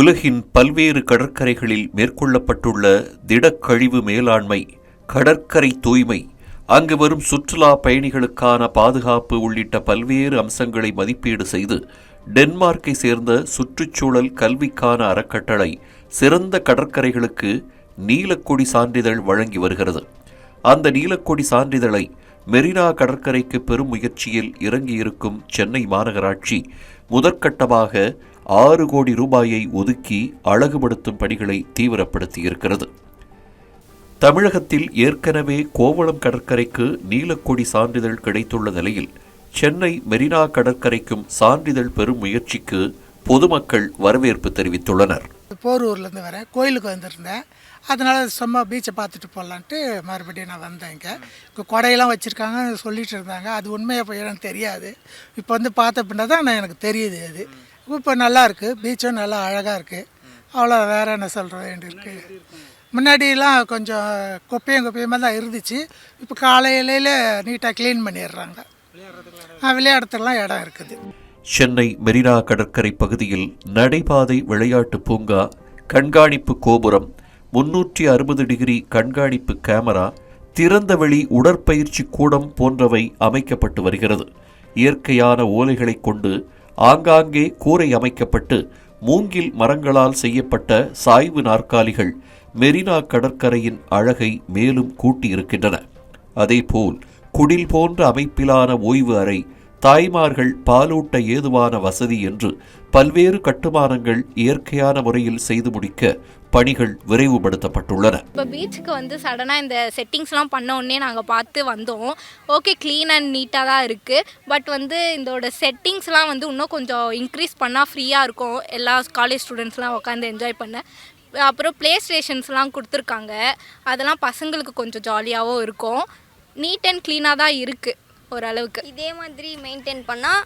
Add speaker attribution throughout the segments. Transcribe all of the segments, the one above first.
Speaker 1: உலகின் பல்வேறு கடற்கரைகளில் மேற்கொள்ளப்பட்டுள்ள திடக்கழிவு மேலாண்மை கடற்கரை தூய்மை அங்கு வரும் சுற்றுலா பயணிகளுக்கான பாதுகாப்பு உள்ளிட்ட பல்வேறு அம்சங்களை மதிப்பீடு செய்து டென்மார்க்கை சேர்ந்த சுற்றுச்சூழல் கல்விக்கான அறக்கட்டளை சிறந்த கடற்கரைகளுக்கு நீலக்கொடி சான்றிதழ் வழங்கி வருகிறது. அந்த நீலக்கொடி சான்றிதழை மெரினா கடற்கரைக்கு பெரும் முயற்சியில் இறங்கியிருக்கும் சென்னை மாநகராட்சி முதற்கட்டமாக ஆறு கோடி ரூபாயை ஒதுக்கி அழகுபடுத்தும் பணிகளை தீவிரப்படுத்தியிருக்கிறது. தமிழகத்தில் ஏற்கனவே கோவளம் கடற்கரைக்கு நீலக்கொடி சான்றிதழ் கிடைத்துள்ள நிலையில் சென்னை மெரினா கடற்கரைக்கும் சான்றிதழ் பெறும் முயற்சிக்கு பொதுமக்கள் வரவேற்பு தெரிவித்துள்ளனர்.
Speaker 2: போரூர்லேருந்து வரேன். கோயிலுக்கு வந்திருந்தேன். அதனால் சும்மா பீச்சை பார்த்துட்டு போகலான்ட்டு மறுபடியும் நான் வந்தேன் இங்கே. இப்போ கொடையெல்லாம் வச்சுருக்காங்க சொல்லிட்டு இருந்தாங்க. அது உண்மையாக போயிடும் தெரியாது. இப்போ வந்து பார்த்த பின்ன தான் எனக்கு தெரியுது அது. இப்போ நல்லா இருக்குது பீச்சும் நல்லா அழகாக இருக்குது அவ்வளோ வேற என்ன சொல்கிற வேண்டியிருக்கு முன்னாடிலாம் கொஞ்சம் குப்பையும் குப்பையுமாக தான் இருந்துச்சு. இப்போ காலையில நீட்டாக க்ளீன் பண்ணிடுறாங்க. ஆ, விளையாடுறதுக்கெல்லாம் இடம் இருக்குது.
Speaker 1: சென்னை மெரினா கடற்கரை பகுதியில் நடைபாதை விளையாட்டு பூங்கா கண்காணிப்பு கோபுரம் முன்னூற்றி அறுபது டிகிரி கண்காணிப்பு கேமரா திறந்தவெளி உடற்பயிற்சி கூடம் போன்றவை அமைக்கப்பட்டு வருகிறது. இயற்கையான ஓலைகளைக் கொண்டு ஆங்காங்கே கூரை அமைக்கப்பட்டு மூங்கில் மரங்களால் செய்யப்பட்ட சாய்வு நாற்காலிகள் மெரினா கடற்கரையின் அழகை மேலும் கூட்டியிருக்கின்றன. அதேபோல் குடில் போன்ற அமைப்பிலான ஓய்வு அறை தாய்மார்கள் பாலூட்ட ஏதுவான வசதி என்று பல்வேறு கட்டுமானங்கள் இயற்கையான முறையில் செய்து முடிக்க பணிகள் விரைவுபடுத்தப்பட்டுள்ளன.
Speaker 3: இப்போ பீச்சுக்கு வந்து சடனாக இந்த செட்டிங்ஸ்லாம் பண்ண உடனே நாங்கள் பார்த்து வந்தோம். ஓகே க்ளீன் அண்ட் நீட்டாக தான் இருக்குது பட் வந்து இதோட செட்டிங்ஸ்லாம் வந்து இன்னும் கொஞ்சம் இன்க்ரீஸ் பண்ணால் ஃப்ரீயாக இருக்கும். எல்லா காலேஜ் ஸ்டூடெண்ட்ஸ்லாம் உட்காந்து என்ஜாய் பண்ண. அப்புறம் ப்ளே ஸ்டேஷன்ஸ்லாம் கொடுத்துருக்காங்க. அதெல்லாம் பசங்களுக்கு கொஞ்சம் ஜாலியாகவும் இருக்கும். நீட் அண்ட் க்ளீனாக தான் இருக்குது ஓரளவுக்கு.
Speaker 4: இதே மாதிரி மெயின்டைன் பண்ணால்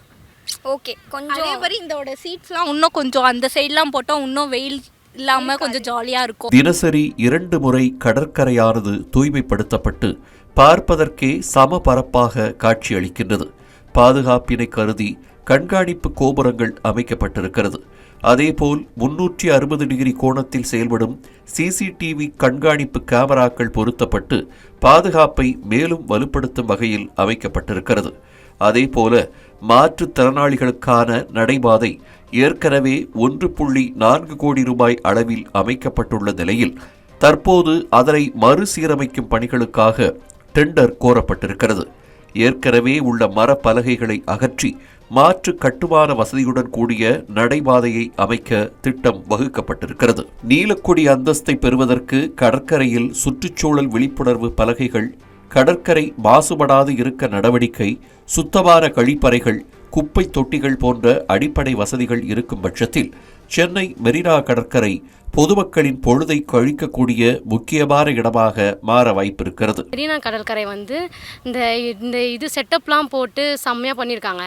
Speaker 4: ஓகே
Speaker 3: அதே
Speaker 4: கொஞ்சம்
Speaker 3: மாதிரி இதோட சீட்ஸ்லாம் இன்னும் கொஞ்சம் அந்த சைட்லாம் போட்டால் இன்னும் வெயில் இல்லாமல் கொஞ்சம் ஜாலியாக இருக்கும்.
Speaker 1: தினசரி இரண்டு முறை கடற்கரையானது தூய்மைப்படுத்தப்பட்டு பார்ப்பதற்கே சமபரப்பாக காட்சியளிக்கின்றது. பாதுகாப்பினை கருதி கண்காணிப்பு கோபுரங்கள் அமைக்கப்பட்டிருக்கிறது. அதேபோல் முன்னூற்றி அறுபது டிகிரி கோணத்தில் செயல்படும் சிசிடிவி கண்காணிப்பு கேமராக்கள் பொருத்தப்பட்டு பாதுகாப்பை மேலும் வலுப்படுத்தும் வகையில் அமைக்கப்பட்டிருக்கிறது. அதேபோல மாற்றுத்திறனாளிகளுக்கான நடைபாதை ஏற்கனவே ஒன்று புள்ளி நான்கு கோடி ரூபாய் அளவில் அமைக்கப்பட்டுள்ள நிலையில் தற்போது அதனை மறுசீரமைக்கும் பணிகளுக்காக டெண்டர் கோரப்பட்டிருக்கிறது. ஏற்கனவே உள்ள மரப்பலகைகளை அகற்றி மாற்று கட்டுமான வசதியுடன் கூடிய நடைபாதையை அமைக்க திட்டம் வகுக்கப்பட்டிருக்கிறது. நீலக்கொடி அந்தஸ்தை பெறுவதற்கு கடற்கரையில் சுற்றுச்சூழல் விழிப்புணர்வு பலகைகள் கடற்கரை மாசுபடாது இருக்க நடவடிக்கை சுத்தமான கழிப்பறைகள் குப்பை தொட்டிகள் போன்ற அடிப்படை வசதிகள் இருக்கும் பட்சத்தில் சென்னை மெரினா கடற்கரை பொதுமக்களின் பொழுதை கழிக்கக்கூடிய முக்கியமான இடமாக மாற வாய்ப்பிருக்கிறது.
Speaker 5: மெரினா கடற்கரை வந்து இந்த இந்த இது செட்டப்லாம் போட்டு செம்மையாக பண்ணியிருக்காங்க.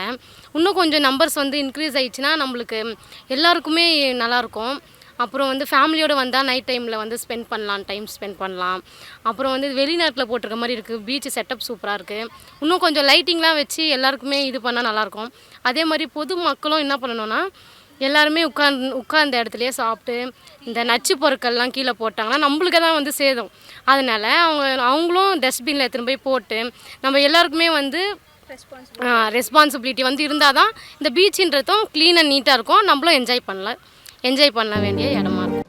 Speaker 5: இன்னும் கொஞ்சம் நம்பர்ஸ் வந்து இன்க்ரீஸ் ஆயிடுச்சுன்னா நம்மளுக்கு எல்லாருக்குமே நல்லாயிருக்கும். அப்புறம் வந்து ஃபேமிலியோடு வந்தால் நைட் டைமில் வந்து ஸ்பெண்ட் பண்ணலாம் டைம் ஸ்பெண்ட் பண்ணலாம். அப்புறம் வந்து வெளிநாட்டில் போட்டிருக்க மாதிரி இருக்குது பீச் செட்டப் சூப்பராக இருக்குது இன்னும் கொஞ்சம் லைட்டிங்லாம் வச்சு எல்லாருக்குமே இது பண்ணால் நல்லாயிருக்கும் அதே மாதிரி பொது மக்களும் என்ன பண்ணணும்னா எல்லாருமே உட்கார்ந்து உட்கார்ந்த இடத்துலையே சாப்பிட்டு இந்த நச்சு பொருட்கள்லாம் கீழே போட்டாங்கன்னா நம்மளுக்கு தான் வந்து சேதம். அதனால அவங்க அவங்களும் டஸ்ட்பினில் எடுத்துன்னு போய் போட்டு நம்ம எல்லாருக்குமே வந்து ரெஸ்பான்சிபிலிட்டி வந்து இருந்தால் தான் இந்த பீச்சுன்றதும் க்ளீன் அண்ட் நீட்டாக இருக்கும். நம்மளும் என்ஜாய் பண்ணலாம். என்ஜாய் பண்ண வேண்டிய இடமா இருக்கும்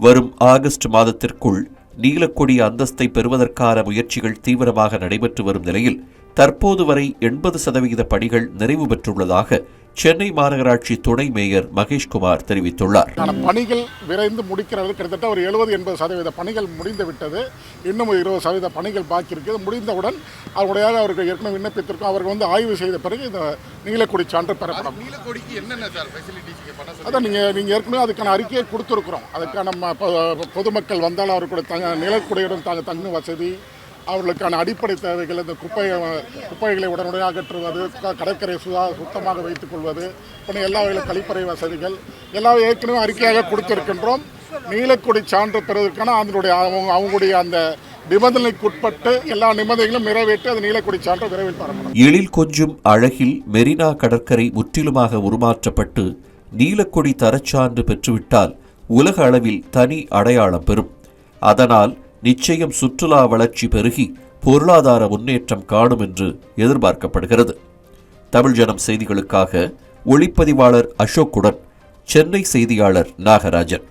Speaker 1: வரும் ஆகஸ்ட் மாதத்திற்குள் நீலக்கொடி அந்தஸ்தை பெறுவதற்கான முயற்சிகள் தீவிரமாக நடைபெற்று வரும் நிலையில் தற்போது வரை எண்பது சதவிகித பணிகள் நிறைவு பெற்றுள்ளதாக சென்னை மாநகராட்சி துணை மேயர் மகேஷ்குமார் தெரிவித்துள்ளார்.
Speaker 6: பணிகள் விரைந்து முடிக்கிறது. கிட்டத்தட்ட ஒரு எழுபது எண்பது சதவீத பணிகள் முடிந்து விட்டது. இன்னும் ஒரு இருபது சதவீத பணிகள் பாக்கி இருக்குது முடிந்தவுடன் அவருடைய அவர்கள் ஏற்கனவே விண்ணப்பித்திருக்கோம். அவர்கள் வந்து ஆய்வு செய்த பிறகு இந்த நீலக்குடி சான்று பெறப்படும்.
Speaker 7: நீலக்கொடிக்கு என்னென்ன சார் ஃபெசிலிட்டிஸ்
Speaker 6: அதான் நீங்கள் நீங்கள் ஏற்கனவே அதுக்கான அறிக்கையை கொடுத்துருக்குறோம். அதுக்கான நம்ம பொதுமக்கள் வந்தால் அவர்களுடைய தங்க நிலக்குடியுடன் தாங்க தங்கும் வசதி அவர்களுக்கான அடிப்படை தேவைகள் இந்த குப்பையை குப்பைகளை உடனடியாக அகற்றுவது கடற்கரை சுதா சுத்தமாக வைத்துக் கொள்வது போன்ற எல்லா வகையில் கழிப்பறை வசதிகள் எல்லாம் ஏற்கனவே அறிக்கையாக கொடுத்திருக்கின்றோம். நீலக்குடி சான்று பெறுவதற்கான அதனுடைய அவங்க அவங்களுடைய அந்த நிபந்தனைக்குட்பட்டு எல்லா நிபந்தனைகளும் நிறைவேற்றி அது நீலக்குடி சான்று விரைவில் பெறப்படும்.
Speaker 1: எழில் கொஞ்சும் அழகில் மெரினா கடற்கரை முற்றிலுமாக உருமாற்றப்பட்டு நீலக்கொடி தரச்சான்று பெற்றுவிட்டால் உலக அளவில் தனி அடையாளம் பெறும். அதனால் நிச்சயம் சுற்றுலா வளர்ச்சி பெருகி பொருளாதார முன்னேற்றம் காணும் என்று எதிர்பார்க்கப்படுகிறது. தமிழ் ஜனம் செய்திகளுக்காக ஒளிப்பதிவாளர் அசோக்குடன் சென்னை செய்தியாளர் நாகராஜன்.